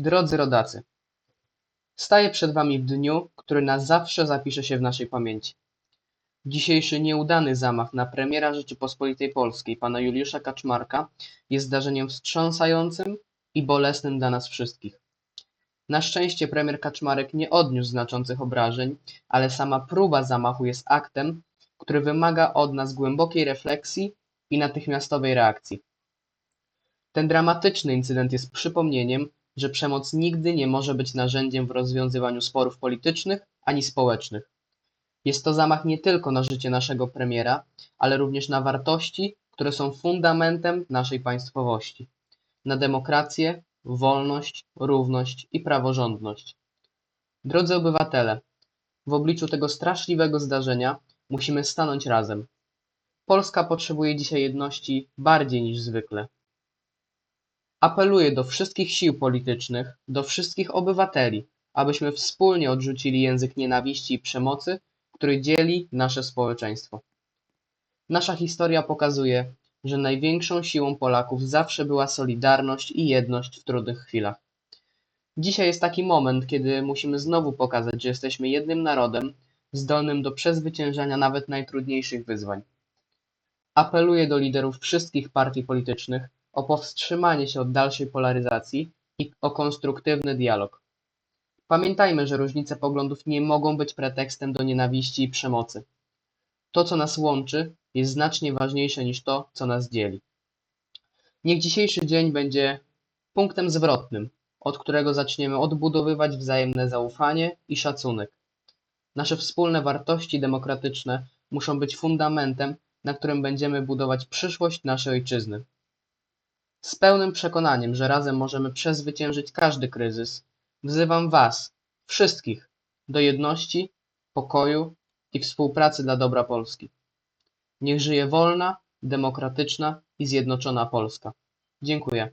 Drodzy rodacy, staję przed wami w dniu, który na zawsze zapisze się w naszej pamięci. Dzisiejszy nieudany zamach na premiera Rzeczypospolitej Polskiej, pana Juliusza Kaczmarka, jest zdarzeniem wstrząsającym i bolesnym dla nas wszystkich. Na szczęście premier Kaczmarek nie odniósł znaczących obrażeń, ale sama próba zamachu jest aktem, który wymaga od nas głębokiej refleksji i natychmiastowej reakcji. Ten dramatyczny incydent jest przypomnieniem, że przemoc nigdy nie może być narzędziem w rozwiązywaniu sporów politycznych ani społecznych. Jest to zamach nie tylko na życie naszego premiera, ale również na wartości, które są fundamentem naszej państwowości na demokrację, wolność, równość i praworządność. Drodzy obywatele, w obliczu tego straszliwego zdarzenia musimy stanąć razem. Polska potrzebuje dzisiaj jedności bardziej niż zwykle. Apeluję do wszystkich sił politycznych, do wszystkich obywateli, abyśmy wspólnie odrzucili język nienawiści i przemocy, który dzieli nasze społeczeństwo. Nasza historia pokazuje, że największą siłą Polaków zawsze była solidarność i jedność w trudnych chwilach. Dzisiaj jest taki moment, kiedy musimy znowu pokazać, że jesteśmy jednym narodem, zdolnym do przezwyciężania nawet najtrudniejszych wyzwań. Apeluję do liderów wszystkich partii politycznych o powstrzymanie się od dalszej polaryzacji i o konstruktywny dialog. Pamiętajmy, że różnice poglądów nie mogą być pretekstem do nienawiści i przemocy. To, co nas łączy, jest znacznie ważniejsze niż to, co nas dzieli. Niech dzisiejszy dzień będzie punktem zwrotnym, od którego zaczniemy odbudowywać wzajemne zaufanie i szacunek. Nasze wspólne wartości demokratyczne muszą być fundamentem, na którym będziemy budować przyszłość naszej ojczyzny. Z pełnym przekonaniem, że razem możemy przezwyciężyć każdy kryzys, wzywam Was, wszystkich, do jedności, pokoju i współpracy dla dobra Polski. Niech żyje wolna, demokratyczna i zjednoczona Polska. Dziękuję.